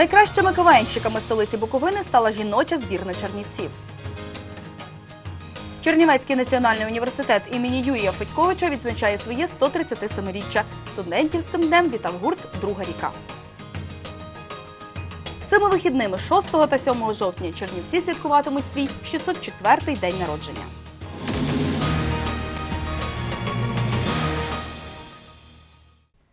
Найкращими КВНщиками столиці Буковини стала жіноча збірна Чернівців. Чернівецький національний університет імені Юрія Федьковича відзначає своє 137-річчя. Студентів з цим днем вітав гурт Друга ріка. Цими вихідними 6 та 7 жовтня Чернівці святкуватимуть свій 604-й день народження.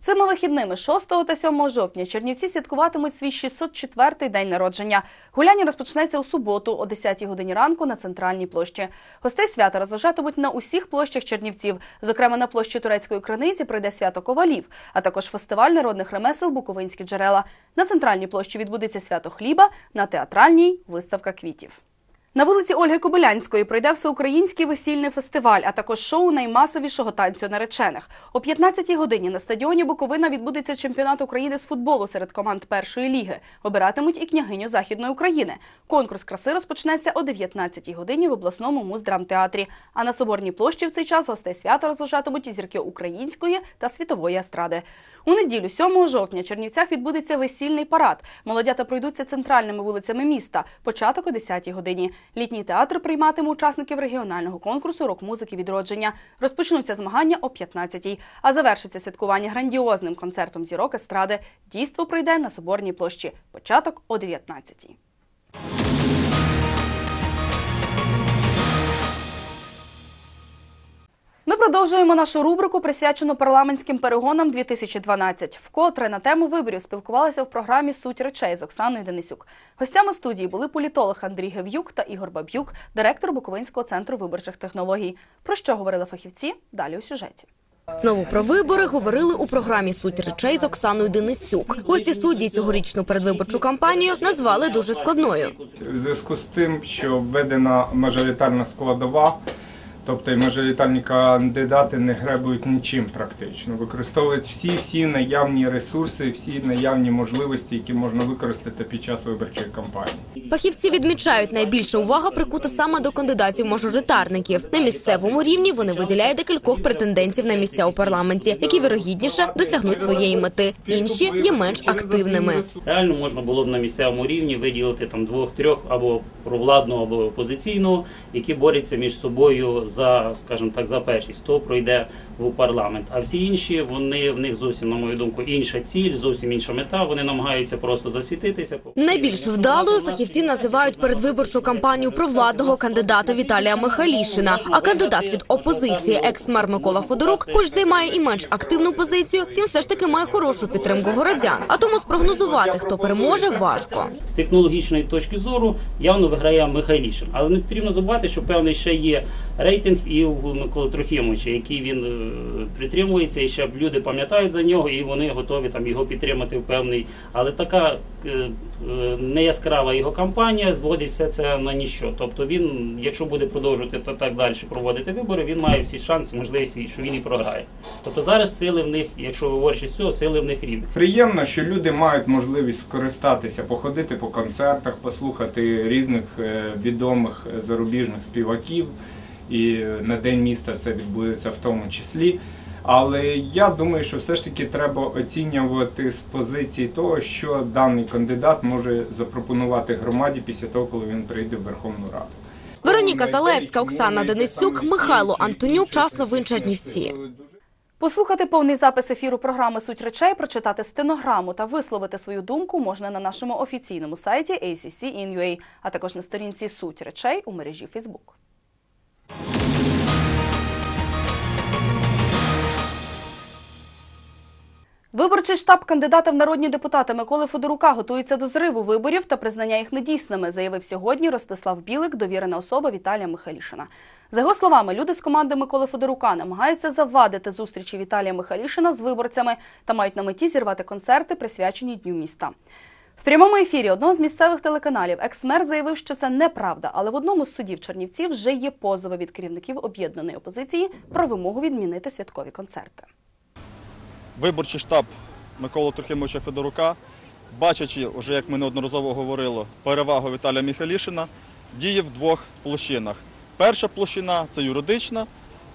Цими вихідними 6 та 7 жовтня Чернівці святкуватимуть свій 604-й день народження. Гуляння розпочнеться у суботу о 10-й годині ранку на центральній площі. Гостей свята розважатимуть на усіх площах Чернівців. Зокрема, на площі турецької краниці пройде свято ковалів, а також фестиваль народних ремесел Буковинські джерела. На центральній площі відбудеться свято хліба, на театральній виставка квітів. На вулиці Ольги Кобилянської пройде всеукраїнський весільний фестиваль, а також шоу наймасовішого танцю наречених. О 15-й годині на стадіоні Буковина відбудеться чемпіонат України з футболу серед команд першої ліги. Обиратимуть і княгиню Західної України. Конкурс краси розпочнеться о 19-й годині в обласному муздрамтеатрі. А на Соборній площі в цей час гостей свята розважатимуть і зірки української та світової естради. У неділю, 7 жовтня, в Чернівцях відбудеться весільний парад. Молодята пройдуться центральними вулицями міста. Початок о 10-й годині. Літній театр прийматиме учасників регіонального конкурсу рок-музики відродження. Розпочнуться змагання о 15-й, а завершиться святкування грандіозним концертом зірок естради. Дійство пройде на Соборній площі. Початок о 19-й. Продовжуємо нашу рубрику, присвячену парламентським перегонам 2012. Вкотре на тему виборів спілкувалися в програмі Суть речей з Оксаною Денисюк. Гостями студії були політолог Андрій Гев'юк та Ігор Баб'юк, директор Буковинського центру виборчих технологій. Про що говорили фахівці? Далі у сюжеті. Знову про вибори говорили у програмі Суть речей з Оксаною Денисюк. Гості студії цьогорічну передвиборчу кампанію назвали дуже складною. В зв'язку з тим, що введена мажоритарна складова, тобто і мажоритарні кандидати не гребують нічим практично, використовують всі всі наявні ресурси, всі наявні можливості, які можна використати під час виборчої кампанії. Фахівці відмічають, найбільша увага прикута саме до кандидатів-мажоритарників. На місцевому рівні вони виділяють декількох претендентів на місця у парламенті, які вірогідніше досягнуть своєї мети. Інші є менш активними. Реально можна було б на місцевому рівні виділити там двох-трьох або провладного, або опозиційного, які борються між собою за, скажімо так, за першість, то пройде в парламент. А всі інші вони в них зовсім, на мою думку, інша ціль, зовсім інша мета. Вони намагаються просто засвітитися. Найбільш вдалою фахівці називають передвиборчу кампанію провладного кандидата Віталія Михайлішина. А кандидат від опозиції, екс-мер Микола Федорук, хоч займає і менш активну позицію, втім все ж таки має хорошу підтримку городян. А тому спрогнозувати, хто переможе, важко. З технологічної точки зору явно виграє Михайлішин. Але не потрібно забувати, що певний ще є рейтинг і в Миколи Трохімовича, який він е, притримується, і ще люди пам'ятають за нього, і вони готові там його підтримати в певний. Але така е, е, неяскрава його кампанія зводить все це на ніщо. Тобто він, якщо буде продовжувати та так далі проводити вибори, він має всі шанси, можливість, що він і програє. Тобто зараз сили в них, якщо говорячи з цього, сили в них рівні. Приємно, що люди мають можливість скористатися, походити по концертах, послухати різних е, відомих зарубіжних співаків. І на день міста це відбудеться в тому числі. Але я думаю, що все ж таки треба оцінювати з позиції того, що даний кандидат може запропонувати громаді після того, коли він прийде в Верховну Раду. Вероніка Залевська, Оксана Денисюк, Михайло Антонюк. Час новин Чернівці. Послухати повний запис ефіру програми Суть речей, прочитати стенограму та висловити свою думку можна на нашому офіційному сайті ACC.in.ua, а також на сторінці Суть речей у мережі Facebook. Виборчий штаб кандидата в народні депутати Миколи Федорука готується до зриву виборів та признання їх недійсними, заявив сьогодні Ростислав Білик, довірена особа Віталія Михайлішина. За його словами, люди з команди Миколи Федорука намагаються завадити зустрічі Віталія Михайлішина з виборцями та мають на меті зірвати концерти, присвячені Дню міста. В прямому ефірі одного з місцевих телеканалів екс-мер заявив, що це неправда, але в одному з судів Чернівців вже є позови від керівників об'єднаної опозиції про вимогу відмінити святкові концерти. Виборчий штаб Миколи Трохимовича Федорука, бачачи, вже як ми неодноразово говорили, перевагу Віталія Міхалішина, діє в двох площинах. Перша площина це юридична,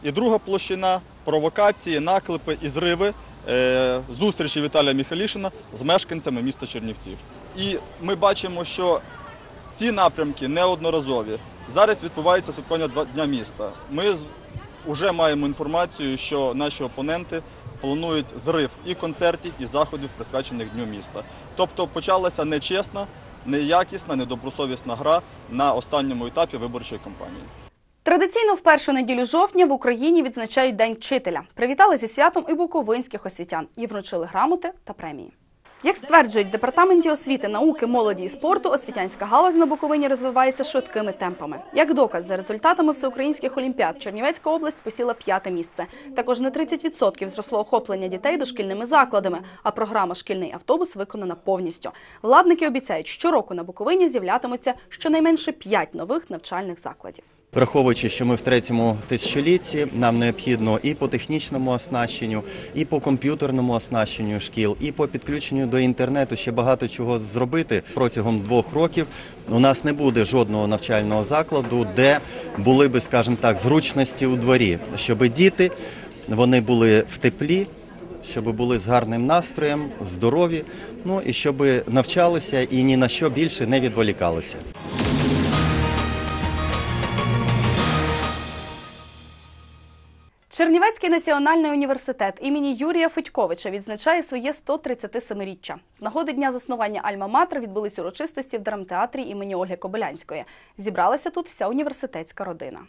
і друга площина провокації, наклепи і зриви е, зустрічі Віталія Міхалішина з мешканцями міста Чернівців. І ми бачимо, що ці напрямки неодноразові. Зараз відбувається святкування дня міста. Ми вже маємо інформацію, що наші опоненти планують зрив і концертів, і заходів, присвячених Дню міста. Тобто почалася нечесна, неякісна, недобросовісна гра на останньому етапі виборчої кампанії. Традиційно в першу неділю жовтня в Україні відзначають День вчителя. Привітали зі святом і буковинських освітян і вручили грамоти та премії. Як стверджують департаменті освіти, науки, молоді і спорту, освітянська галузь на Буковині розвивається швидкими темпами. Як доказ, за результатами всеукраїнських олімпіад Чернівецька область посіла п'яте місце. Також на 30% зросло охоплення дітей дошкільними закладами, а програма Шкільний автобус виконана повністю. Владники обіцяють, щороку на Буковині з'являтимуться щонайменше п'ять нових навчальних закладів. Враховуючи, що ми в третьому тисячолітті, нам необхідно і по технічному оснащенню, і по комп'ютерному оснащенню шкіл, і по підключенню до інтернету ще багато чого зробити протягом двох років. У нас не буде жодного навчального закладу, де були би, скажімо так, зручності у дворі, щоб діти вони були в теплі, щоб були з гарним настроєм, здорові, ну і щоб навчалися і ні на що більше не відволікалися. Чернівецький національний університет імені Юрія Федьковича відзначає своє 137-річчя. З нагоди дня заснування Альма-Матер відбулись урочистості в драмтеатрі імені Ольги Кобилянської. Зібралася тут вся університетська родина.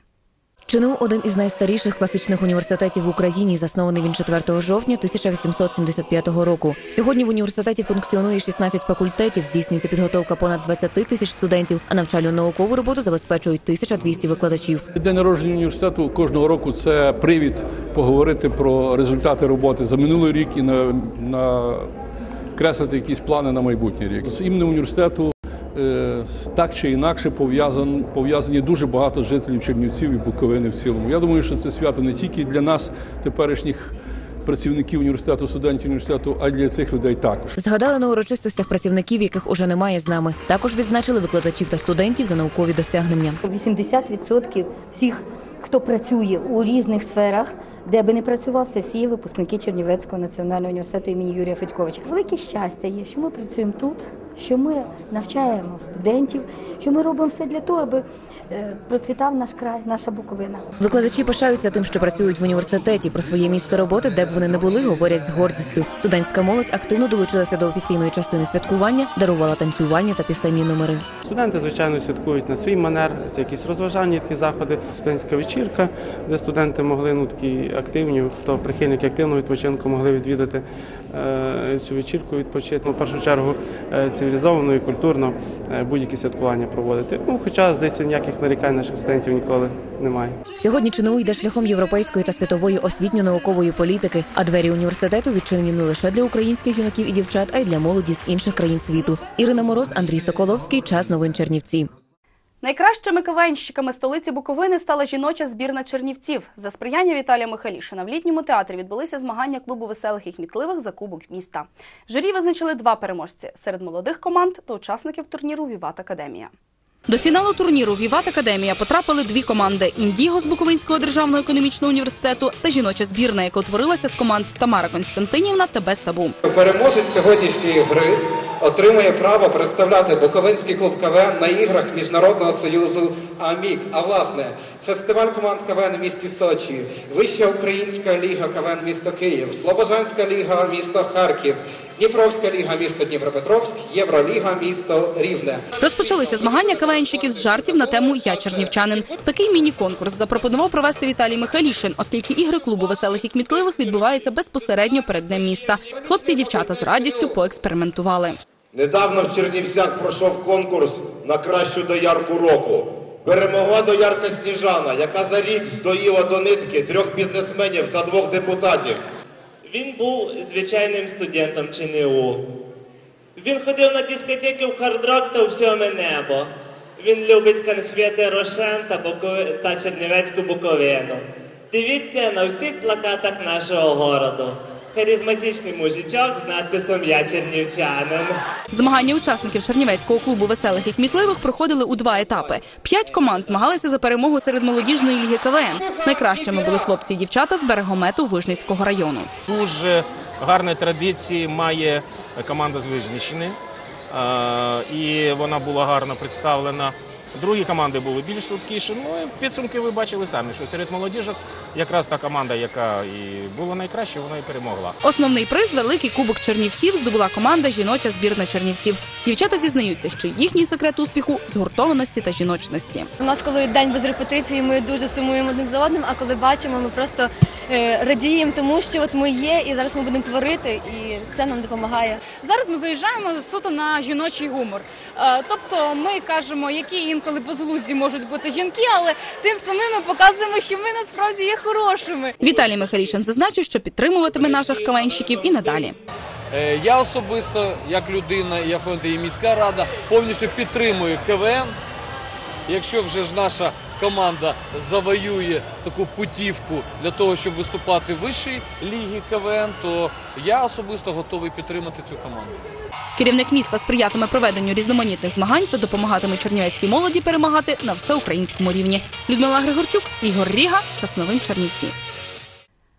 ЧНУ – один із найстаріших класичних університетів в Україні, заснований він 4 жовтня 1875 року. Сьогодні в університеті функціонує 16 факультетів, здійснюється підготовка понад 20 тисяч студентів, а навчальну наукову роботу забезпечують 1200 викладачів. День народження університету кожного року це привід поговорити про результати роботи за минулий рік і на, на креслити якісь плани на майбутній рік. З іменем університету так чи інакше пов'язані пов'язані дуже багато жителів Чернівців і Буковини в цілому. Я думаю, що це свято не тільки для нас, теперішніх працівників університету, студентів університету, а й для цих людей також. Згадали на урочистостях працівників, яких уже немає з нами. Також відзначили викладачів та студентів за наукові досягнення. 80% всіх, хто працює у різних сферах, де би не працював, це всі випускники Чернівецького національного університету імені Юрія Федьковича. Велике щастя є, що ми працюємо тут, що ми навчаємо студентів, що ми робимо все для того, аби е, процвітав наш край, наша Буковина. Викладачі пишаються тим, що працюють в університеті. Про своє місце роботи, де б вони не були, говорять з гордістю. Студентська молодь активно долучилася до офіційної частини святкування, дарувала танцювальні та пісенні номери. Студенти, звичайно, святкують на свій манер, це якісь розважальні такі заходи, студентська вечірка, де студенти могли ну такі активні, хто прихильники активного відпочинку, могли відвідати е, цю вечірку, відпочити. Ну, в першу чергу е, цивілізовано і культурно е, будь-які святкування проводити. Ну, хоча, здається, ніяких нарікань наших студентів ніколи немає. Сьогодні ЧНУ йде шляхом європейської та світової освітньо-наукової політики, а двері університету відчинені не лише для українських юнаків і дівчат, а й для молоді з інших країн світу. Ірина Мороз, Андрій Соколовський. Час новин Чернівці. Найкращими кавенщиками столиці Буковини стала жіноча збірна Чернівців. За сприяння Віталія Михайлішина в літньому театрі відбулися змагання клубу веселих і кмітливих за кубок міста. Журі визначили два переможці серед молодих команд та учасників турніру Віват Академія. До фіналу турніру Віват Академія потрапили дві команди: Індіго з Буковинського державного економічного університету та жіноча збірна, яка утворилася з команд Тамара Константинівна та Без Табу. Переможець сьогоднішньої гри отримує право представляти Буковинський клуб КВН на іграх Міжнародного союзу АМІК. А власне, фестиваль команд КВН в місті Сочі, Вища Українська ліга КВН місто Київ, Слобожанська ліга місто Харків, Дніпровська ліга місто Дніпропетровськ, Євроліга місто Рівне. Розпочалися змагання КВНщиків з жартів на тему Я чернівчанин. Такий міні-конкурс запропонував провести Віталій Михайлішин, оскільки ігри клубу веселих і кмітливих відбуваються безпосередньо перед днем міста. Хлопці і дівчата з радістю поекспериментували. Недавно в Чернівцях пройшов конкурс на кращу доярку року. Перемогла доярка Сніжана, яка за рік здоїла до нитки трьох бізнесменів та двох депутатів. Він був звичайним студентом ЧНУ. Він ходив на дискотеки в хардрок та у всьоме небо. Він любить конфети Рошен та, Букови... та Чернівецьку Буковину. Дивіться на всіх плакатах нашого городу. Харизматичний мужичок з надписом Я чернівчанин. Змагання учасників Чернівецького клубу веселих і кмітливих проходили у два етапи. П'ять команд змагалися за перемогу серед молодіжної ліги КВН. Найкращими були хлопці і дівчата з берегомету Вижницького району. Дуже гарні традиції має команда з Вижниччини. Е, І вона була гарно представлена. Другі команди були більш слабкіші. Ну і в підсумки ви бачили самі, що серед молодіжок якраз та команда, яка і була найкраща, вона і перемогла. Основний приз великий кубок Чернівців здобула команда жіноча збірна Чернівців. Дівчата зізнаються, що їхній секрет успіху згуртованості та жіночності. У нас, коли день без репетиції, ми дуже сумуємо один за одним, а коли бачимо, ми просто е, радіємо тому, що от ми є, і зараз ми будемо творити, і це нам допомагає. Зараз ми виїжджаємо суто на жіночий гумор. Е, Тобто ми кажемо, які інколи безглузді можуть бути жінки, але тим самим ми показуємо, що ми насправді є хорошими. Віталій Михайлішин зазначив, що підтримуватиме наших кавенщиків і надалі. Е, Я особисто, як людина, як і міська рада, повністю підтримую КВН. Якщо вже ж наша команда завоює таку путівку для того, щоб виступати в вищій лігі КВН, то я особисто готовий підтримати цю команду. Керівник міста сприятиме проведенню різноманітних змагань та допомагатиме чернівецькій молоді перемагати на всеукраїнському рівні. Людмила Григорчук, Ігор Ріга, Часновин Чернівці.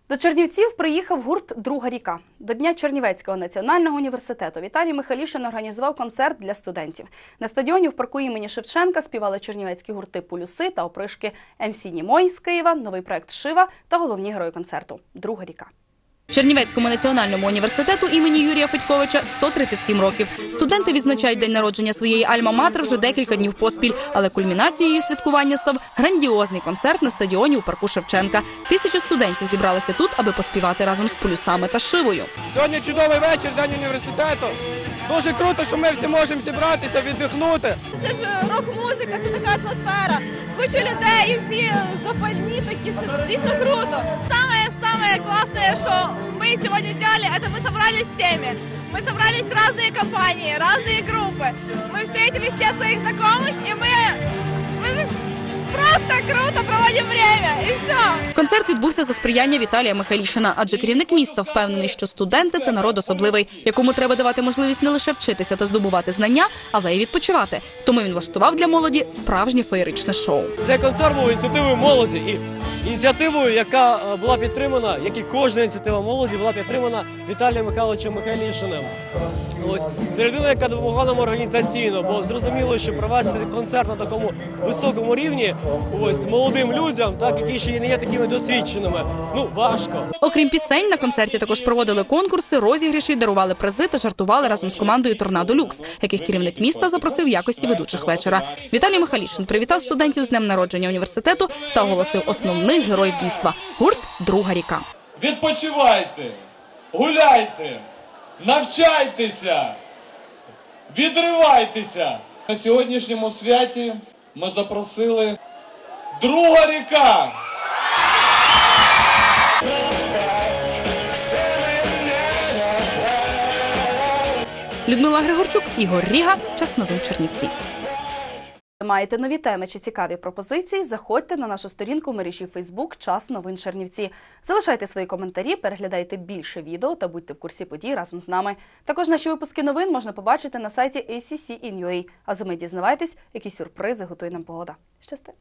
До Чернівців приїхав гурт Друга ріка. До Дня Чернівецького національного університету Віталій Михайлішин організував концерт для студентів. На стадіоні в парку імені Шевченка співали чернівецькі гурти Полюси та опришки МС Німой з Києва, новий проект Шива та головні герої концерту Друга ріка. Чернівецькому національному університету імені Юрія Федьковича 137 років. Студенти відзначають день народження своєї альма-матер вже декілька днів поспіль, але кульмінацією святкування став грандіозний концерт на стадіоні у парку Шевченка. Тисячі студентів зібралися тут, аби поспівати разом з полюсами та шивою. Сьогодні чудовий вечір, день університету. Дуже круто, що ми всі можемо зібратися, віддихнути. Це ж рок-музика, це така атмосфера. Куча людей, і всі запальні такі. Це дійсно круто. Саме саме класне, що ми сьогодні зробили, це ми зібралися всіми. Мы собрались в разные компании, разные группы. Мы встретили все своих знакомых, и мы, мы просто круто проводим время, и все. Концерт відбувся за сприяння Віталія Михайлішина, адже керівник міста впевнений, що студенти це народ особливий, якому треба давати можливість не лише вчитися та здобувати знання, але й відпочивати. Тому він влаштував для молоді справжнє феєричне шоу. Цей концерт був ініціативою молоді і ініціативою, яка е, була підтримана, як і кожна ініціатива молоді, була підтримана Віталієм Михайловичем Михайлішиним. Ось це людина, яка допомогла нам організаційно, бо зрозуміло, що провести концерт на такому високому рівні, ось молодим людям, так які ще не є такими досвідченими. Ну важко. Окрім пісень, на концерті також проводили конкурси, розігріші, дарували призи та жартували разом з командою Торнадо Люкс, яких керівник міста запросив в якості ведучих вечора. Віталій Михайлішин привітав студентів з днем народження університету та оголосив основних героїв дійства гурт Друга ріка. Відпочивайте, гуляйте, навчайтеся, відривайтеся. На сьогоднішньому святі ми запросили друга ріка. Людмила Григорчук, Ігор Ріга, час новин Чернівці. Маєте нові теми чи цікаві пропозиції? Заходьте на нашу сторінку мережі Фейсбук Час новин Чернівці. Залишайте свої коментарі, переглядайте більше відео та будьте в курсі подій разом з нами. Також наші випуски новин можна побачити на сайті ACC.in.ua. А за ми дізнавайтесь, які сюрпризи готує нам погода. Щасти!